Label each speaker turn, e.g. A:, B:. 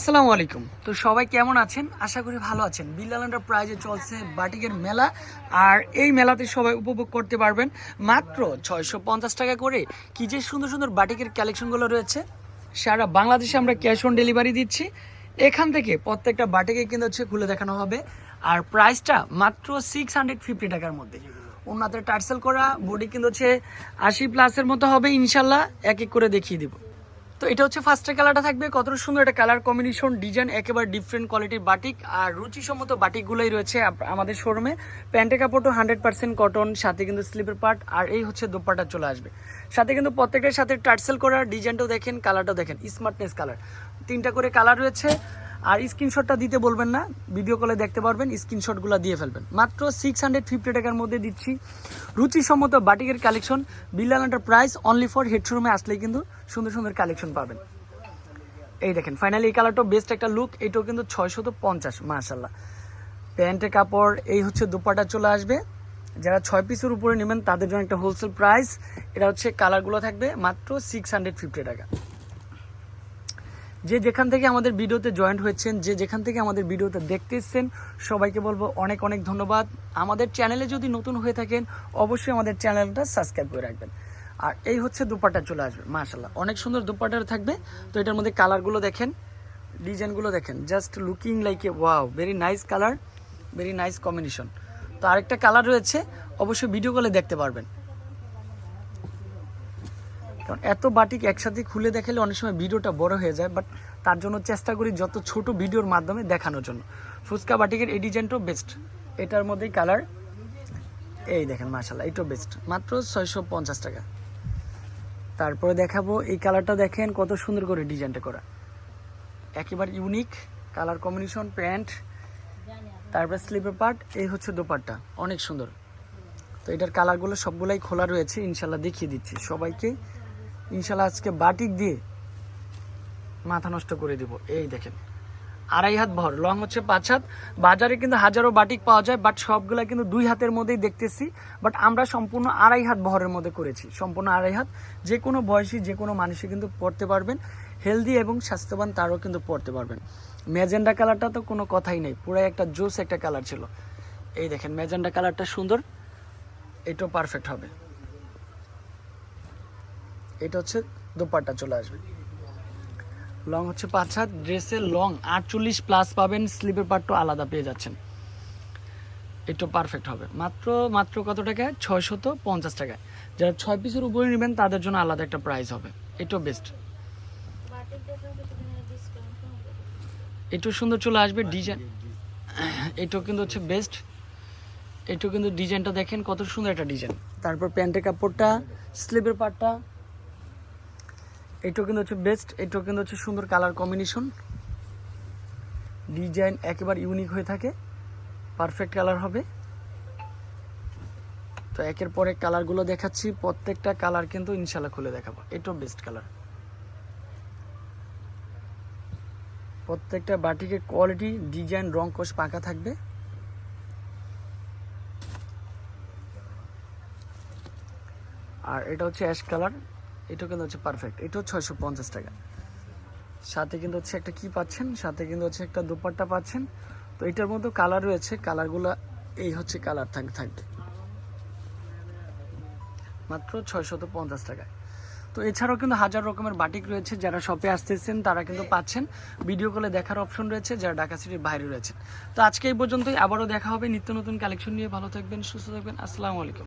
A: আসসালামু আলাইকুম। তো সবাই কেমন আছেন? আশা করি ভালো আছেন। বিল্লাল প্রাইজে চলছে বাটিকের মেলা, আর এই মেলাতে সবাই উপভোগ করতে পারবেন মাত্র ছয়শো পঞ্চাশ টাকা করে। কি যে সুন্দর সুন্দর বাটিকের কালেকশনগুলো রয়েছে। সারা বাংলাদেশে আমরা ক্যাশ অন ডেলিভারি দিচ্ছি। এখান থেকে প্রত্যেকটা বাটিকে কিন্তু হচ্ছে খুলে দেখানো হবে। আর প্রাইসটা মাত্র সিক্স টাকার মধ্যে। ওনাতে টার্সেল করা বডি কিন্তু হচ্ছে আশি প্লাসের মতো হবে, ইনশাল্লাহ এক এক করে দেখিয়ে দিব। তো এটা হচ্ছে ফার্স্টের কালারটা থাকবে কত সুন্দর একটা কালার কম্বিনেশন ডিজাইন একেবারে ডিফারেন্ট কোয়ালিটির বাটিক আর রুচিসম্মত বাটিকগুলোই রয়েছে আমাদের শোরুমে প্যান্টের কাপড়টা হান্ড্রেড পার্সেন্ট কটন সাথে কিন্তু স্লিপের পার্ট আর এই হচ্ছে দোপাটা চলে আসবে। সাথে কিন্তু প্রত্যেকটার সাথে টার্সেল করার ডিজাইনটাও দেখেন কালারটাও দেখেন স্মার্টনেস কালার তিনটা করে কালার রয়েছে। আর স্ক্রিনশটটা দিতে বলবেন না ভিডিও কলে দেখতে পারবেন, স্ক্রিনশটগুলো দিয়ে ফেলবেন। মাত্র সিক্স হান্ড্রেড ফিফটি টাকার মধ্যে দিচ্ছি। রুচিসম্মত বাটিকের collection Billal price only for হেডশোরুমে আসলেই কিন্তু সুন্দর সুন্দর কালেকশন পাবেন। এই দেখেন ফাইনালি এই কালারটাও বেস্ট একটা লুক এটাও কিন্তু ছয়শত পঞ্চাশ মাশাল্লাহ প্যান্টের কাপড়, এই হচ্ছে দুপাটা চলে আসবে। যারা ছয় পিসের উপরে নেবেন, তাদের জন্য একটা হোলসেল প্রাইস এটা হচ্ছে কালারগুলো থাকবে মাত্র সিক্স হান্ড্রেড ফিফটি টাকা। যে যেখান থেকে আমাদের ভিডিওতে জয়েন্ট হয়েছেন, যে যেখান থেকে আমাদের ভিডিওতে দেখতে এসছেন, সবাইকে বলব অনেক অনেক ধন্যবাদ। আমাদের চ্যানেলে যদি নতুন হয়ে থাকেন, অবশ্যই আমাদের চ্যানেলটা সাবস্ক্রাইব করে রাখবেন। আর এই হচ্ছে দুপাটা চলে আসবে মাশাল্লাহ অনেক সুন্দর দুপাটার থাকবে। তো এটার মধ্যে কালারগুলো দেখেন, ডিজাইনগুলো দেখেন। Just looking like a wow very nice colour very nice combination তো আরেকটা কালার রয়েছে, অবশ্যই ভিডিও কলে দেখতে পারবেন। কারণ এত বাটিক একসাথে খুলে দেখালে অনেক সময় ভিডিওটা বড় হয়ে যায় বাট তার জন্য চেষ্টা করি যত ছোট ভিডিওর মাধ্যমে দেখানোর জন্য। ফুচকা বাটিকের এই ডিজাইনটাও বেস্ট এটার মধ্যেই কালার এই দেখেন মাশাল্লাহ এটাও বেস্ট মাত্র ছয়শো পঞ্চাশ টাকা। তারপরে দেখাবো, এই কালারটা দেখেন কত সুন্দর করে ডিজাইনটা করা। একেবারে ইউনিক কালার কম্বিনেশন প্যান্ট, তারপরে স্লিপের পার্ট, এই হচ্ছে দোপাট্টা, অনেক সুন্দর। তো এটার কালারগুলো সবগুলাই খোলা রয়েছে ইনশাল্লাহ দেখিয়ে দিচ্ছি সবাইকে। ইনশাল্লাহ আজকে বাটিক দিয়ে মাথা নষ্ট করে দিব। এই দেখেন, আড়াই হাত ভর, লং হচ্ছে পাঁচ হাত। বাজারে কিন্তু হাজারো বাটিক পাওয়া যায় বাট সবগুলা কিন্তু দুই হাতের মধ্যেই দেখতেছি। বাট আমরা সম্পূর্ণ আড়াই হাত ভরের মধ্যে করেছি, সম্পূর্ণ আড়াই হাত। যে কোনো বয়সী, যে কোনো মানুষই কিন্তু পড়তে পারবেন। হেলদি এবং স্বাস্থ্যবান তারও কিন্তু পড়তে পারবেন। ম্যাজেন্ডা কালারটা তো কোনো কথাই নেই, পুরাই একটা জোস একটা কালার ছিল। এই দেখেন, ম্যাজেন্ডা কালারটা সুন্দর, এটাও পারফেক্ট হবে। এটা হচ্ছে দোপাট্টা চলে আসবে। লং হচ্ছে পাঁচ হাত, ড্রেসের লং আটচল্লিশ প্লাস পাবেন, স্লিপের পার্টও আলাদা পেয়ে যাচ্ছেন। একটু পারফেক্ট হবে। মাত্র মাত্র কত টাকায়? ছয়শত পঞ্চাশ টাকায়। যারা ছয় পিসের উপরে নেবেন, তাদের জন্য আলাদা একটা প্রাইস হবে। এটাও বেস্ট এটাও সুন্দর চলে আসবে ডিজাইন এটাও কিন্তু হচ্ছে বেস্ট এটাও কিন্তু ডিজাইনটা দেখেন, কত সুন্দর একটা ডিজাইন তারপর প্যান্টের কাপড়টা স্লিভের পার্টটা এটাও কিন্তু হচ্ছে বেস্ট এটাও কিন্তু হচ্ছে সুন্দর কালার কম্বিনেশন ডিজাইন একেবারে ইউনিক হয়ে থাকে পারফেক্ট কালার হবে। তো একের পরে কালারগুলো দেখাচ্ছি, প্রত্যেকটা কালার কিন্তু ইনশাল্লাহ খুলে দেখাবো। এটাও বেস্ট কালার প্রত্যেকটা বাটিকের কোয়ালিটি ডিজাইন রং কোষ পাকা থাকবে। আর এটা হচ্ছে অ্যাশ কালার এটাও কিন্তু হচ্ছে পারফেক্ট এটাও ছয়শো পঞ্চাশ টাকা। সাথে কিন্তু হচ্ছে একটা কি পাচ্ছেন? সাথে কিন্তু হচ্ছে একটা দুপাট্টা পাচ্ছেন। তো এটার মধ্যে কালার রয়েছে কালারগুলো এই হচ্ছে কালার থাকবে থাকবে। মাত্র ছয়শত পঞ্চাশ টাকায়। তো এছাড়াও কিন্তু হাজার রকমের বাটিক রয়েছে, যারা শপে আসতেছেন, তারা কিন্তু পাচ্ছেন। ভিডিও কলে দেখার অপশন রয়েছে, যারা ঢাকা সিটির বাইরে রয়েছে তো আজকে এই পর্যন্তই, আবারও দেখা হবে নিত্য নতুন কালেকশন নিয়ে। ভালো থাকবেন, সুস্থ থাকবেন, আসসালামু আলাইকুম।